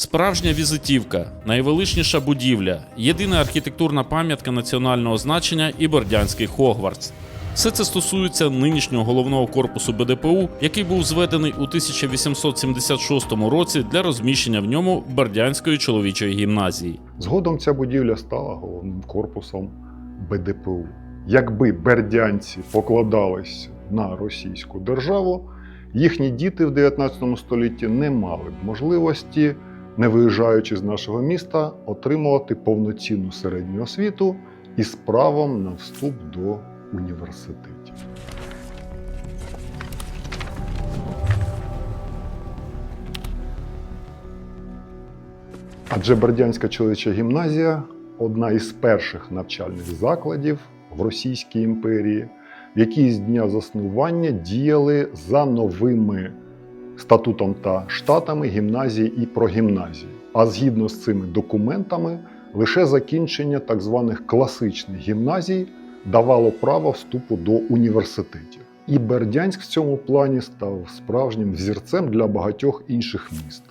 Справжня візитівка, найвеличніша будівля, єдина архітектурна пам'ятка національного значення і Бердянський Хогвартс. Все це стосується нинішнього головного корпусу БДПУ, який був зведений у 1876 році для розміщення в ньому Бердянської чоловічої гімназії. Згодом ця будівля стала головним корпусом БДПУ. Якби бердянці покладались на російську державу, їхні діти в 19 столітті не мали б можливості, не виїжджаючи з нашого міста, отримувати повноцінну середню освіту із правом на вступ до університетів. Адже Бердянська чоловіча гімназія одна із перших навчальних закладів в Російській імперії, в якій з дня заснування діяли за новими статутом та штатами гімназії і прогімназії. А згідно з цими документами, лише закінчення так званих класичних гімназій давало право вступу до університетів. І Бердянськ в цьому плані став справжнім взірцем для багатьох інших міст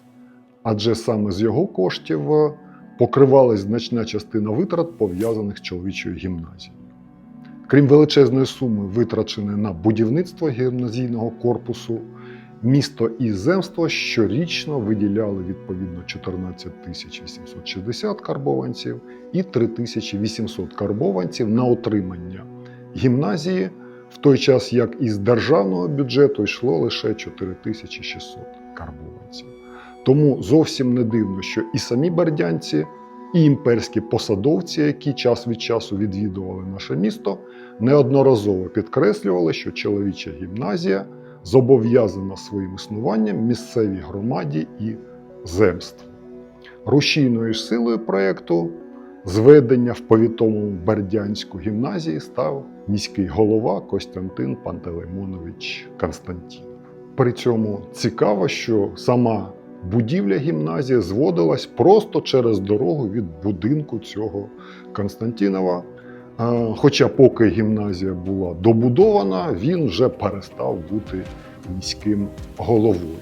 адже саме з його коштів е, покривалась значна частина витрат, пов'язаних з чоловічою гімназією. Крім величезної суми, витраченої на будівництво гімназійного корпусу, місто і земство щорічно виділяли відповідно 14 тисяч 860 карбованців і 3800 карбованців на отримання гімназії, в той час як із державного бюджету йшло лише 4600 карбованців. Тому зовсім не дивно, що і самі бердянці, і імперські посадовці, які час від часу відвідували наше місто, неодноразово підкреслювали, що чоловіча гімназія зобов'язана своїм існуванням місцевій громаді і земству. Рушійною силою проєкту зведення в повітовому Бердянську гімназії став міський голова Костянтин Пантелеймонович Константінов. При цьому цікаво, що сама будівля гімназії зводилась просто через дорогу від будинку цього Константінова. Хоча, поки гімназія була добудована, він вже перестав бути міським головою.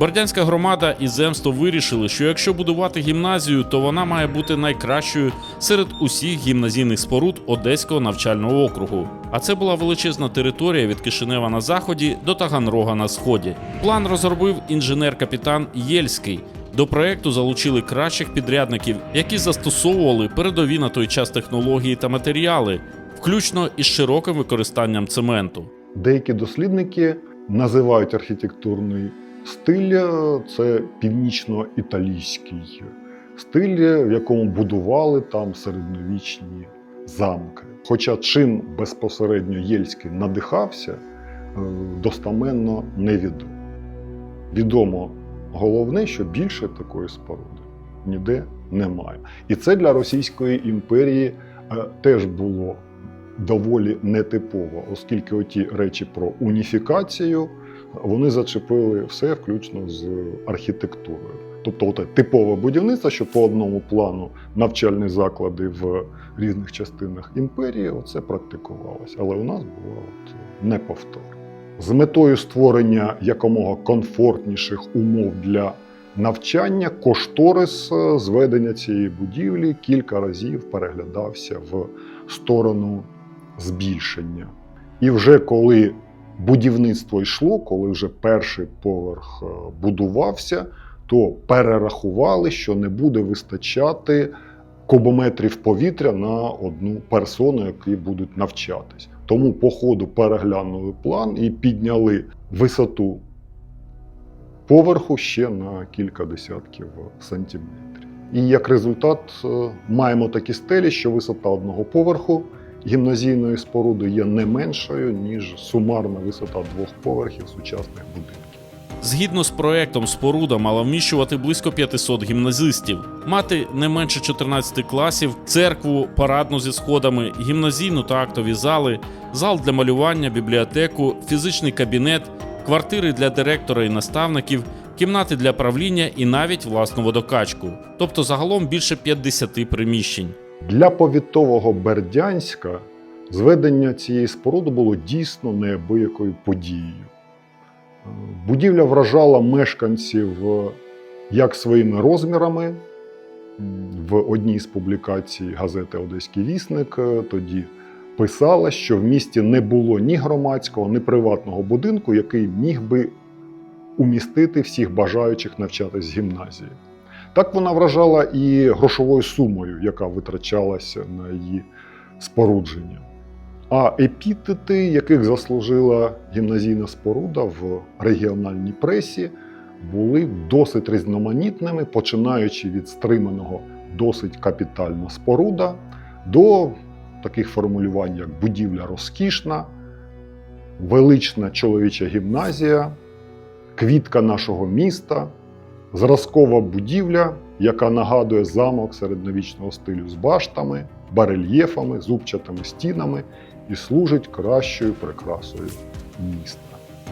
Бердянська громада і земство вирішили, що якщо будувати гімназію, то вона має бути найкращою серед усіх гімназійних споруд Одеського навчального округу. А це була величезна територія від Кишинева на заході до Таганрога на сході. План розробив інженер-капітан Єльський. До проекту залучили кращих підрядників, які застосовували передові на той час технології та матеріали, включно із широким використанням цементу. Деякі дослідники називають архітектурний стиль е, це північно-італійський стиль, в якому будували там середньовічні замки. Хоча чим безпосередньо Єльський надихався, е, достаменно невідомо. Відомо головне, що більше такої споруди ніде немає. І це для Російської імперії е, теж було доволі нетипово, оскільки оті речі про уніфікацію вони зачепили все, включно з архітектурою. Тобто, от типове будівництво, що по одному плану навчальні заклади в різних частинах імперії, оце практикувалося. Але у нас було от неповторно. З метою створення якомога комфортніших умов для навчання, кошторис е, зведення цієї будівлі кілька разів переглядався в сторону збільшення. І вже коли будівництво йшло, коли вже перший поверх е, будувався, то перерахували, що не буде вистачати кубометрів повітря на одну персону, які будуть навчатись. Тому по ходу переглянули план і підняли висоту поверху ще на кілька десятків сантиметрів. І як результат е, маємо такі стелі, що висота одного поверху гімназійної споруди є не меншою, ніж сумарна висота двох поверхів сучасних будинків. Згідно з проектом, споруда мала вміщувати близько 500 гімназистів, мати не менше 14 класів, церкву, парадну зі сходами, гімназійну та актові зали, зал для малювання, бібліотеку, фізичний кабінет, квартири для директора і наставників, кімнати для правління і навіть власну водокачку, тобто загалом більше 50 приміщень. Для повітового Бердянська зведення цієї споруди було дійсно неабиякою подією. Будівля вражала мешканців як своїми розмірами. В одній з публікацій газети Одеський вісник е, тоді писала, що в місті не було ні громадського, ні приватного будинку, який міг би умістити всіх бажаючих навчатись в гімназії. Так вона вражала і грошовою сумою, яка витрачалася на її спорудження. А епітети, яких заслужила гімназійна споруда в регіональній пресі, були досить різноманітними, починаючи від стриманого досить капітальна споруда до таких формулювань, як будівля розкішна, велична чоловіча гімназія, квітка нашого міста, зразкова будівля, яка нагадує замок середньовічного стилю з баштами, барельєфами, зубчатими стінами і служить кращою прикрасою міста.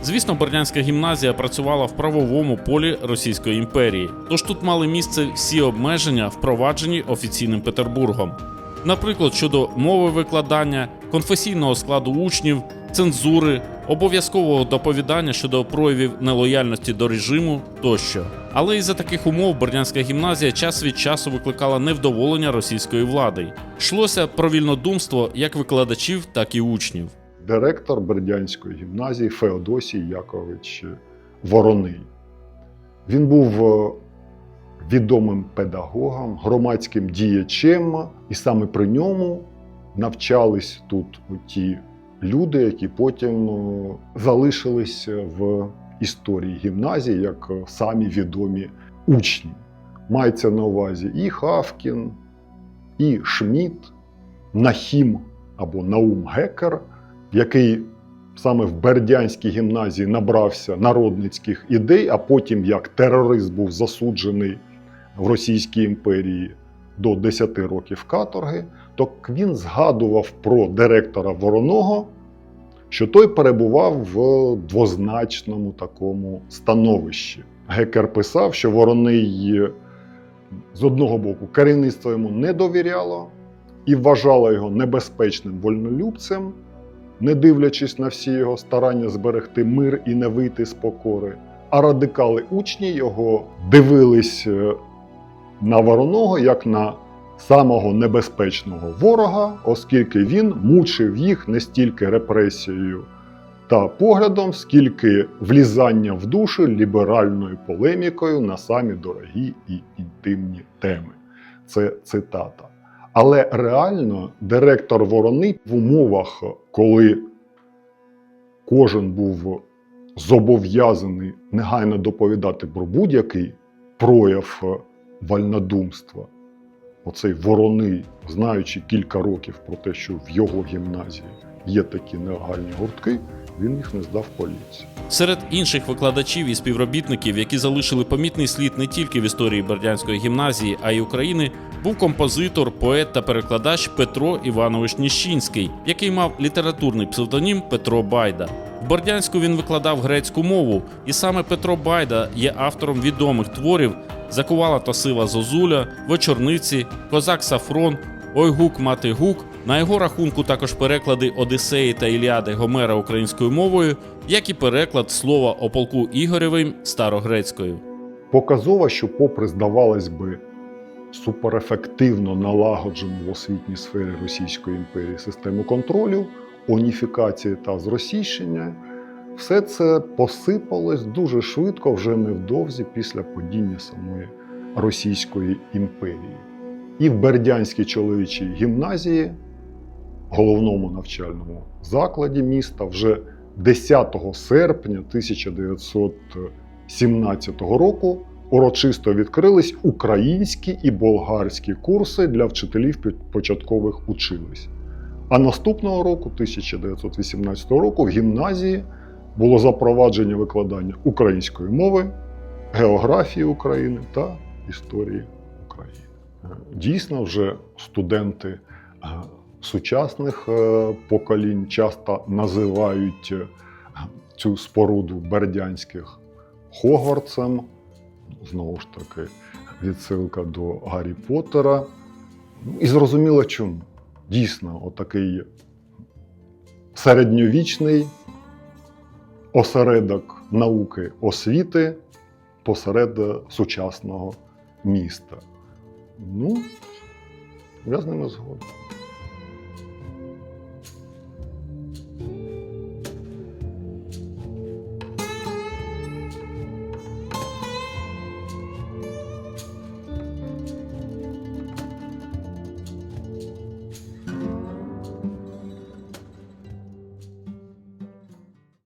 Звісно, Бердянська гімназія працювала в правовому полі Російської імперії, тож тут мали місце всі обмеження, впроваджені офіційним Петербургом. Наприклад, щодо мови викладання, конфесійного складу учнів, цензури, обов'язкового доповідання щодо проявів нелояльності до режиму тощо. Але із за таких умов Бердянська гімназія час від часу викликала невдоволення російської влади. Йшлося про вільнодумство як викладачів, так і учнів. директор Бердянської гімназії Феодосій Якович Вороний. Він був е, відомим педагогом, громадським діячем, і саме при ньому навчались тут ті люди, які потім е, залишились в історії гімназії як е, самі відомі учні. Мається на увазі і Хавкін, і Шмідт, Нахім або Наум Гекер, який саме в Бердянській гімназії набрався народницьких ідей, а потім як терорист був засуджений в Російській імперії до 10 років каторги, то він згадував про директора Вороного, що той перебував в двозначному такому становищі. Гекер писав, що Вороний з одного боку керівництво йому не довіряло і вважало його небезпечним вольнолюбцем, не дивлячись на всі його старання зберегти мир і не вийти з покори. А радикали учні його дивились е, на вороного як на самого небезпечного ворога, оскільки він мучив їх не стільки репресією та поглядом, скільки влізання в душу ліберальною полемікою на самі дорогі і інтимні теми. Це цитата. Але реально директор Ворони в умовах, коли кожен був зобов'язаний негайно доповідати про будь-який прояв вальнодумства, оцей ворони, знаючи кілька років про те, що в його гімназії є такі нелегальні гуртки, він їх не здав поліції. Серед інших викладачів і співробітників, які залишили помітний слід не тільки в історії Бердянської гімназії, а й України, був композитор, поет та перекладач Петро Іванович Ніщинський, який мав літературний псевдонім Петро Байда. В Бердянську він викладав грецьку мову, і саме Петро Байда є автором відомих творів Закувала та сила Зозуля, Вечорниці, Козак Сафрон, Ой гук, мати гук. На його рахунку також переклади Одисеї та Іліади Гомера українською мовою, як і переклад слова о полку Ігоревим старогрецькою. Показово, що, попри, здавалось би, суперефективно налагоджену в освітній сфері Російської імперії систему контролю, уніфікації та зросійщення, все це посипалось дуже швидко, вже невдовзі після падіння самої Російської імперії. І в Бердянській чоловічій гімназії, головному навчальному закладі міста, вже 10 серпня 1917 року урочисто відкрились українські і болгарські курси для вчителів початкових училищ. А наступного року, 1918 року, в гімназії було запровадження викладання української мови, географії України та історії України. Дійсно, вже студенти е, сучасних е, поколінь часто називають е, цю споруду бердянських Хогвартсом. Знову ж таки, відсилка до Гаррі Поттера. Ну, І зрозуміло чому. Дійсно, отакий середньовічний осередок науки освіти посеред сучасного міста. Ну, я з ними згоден.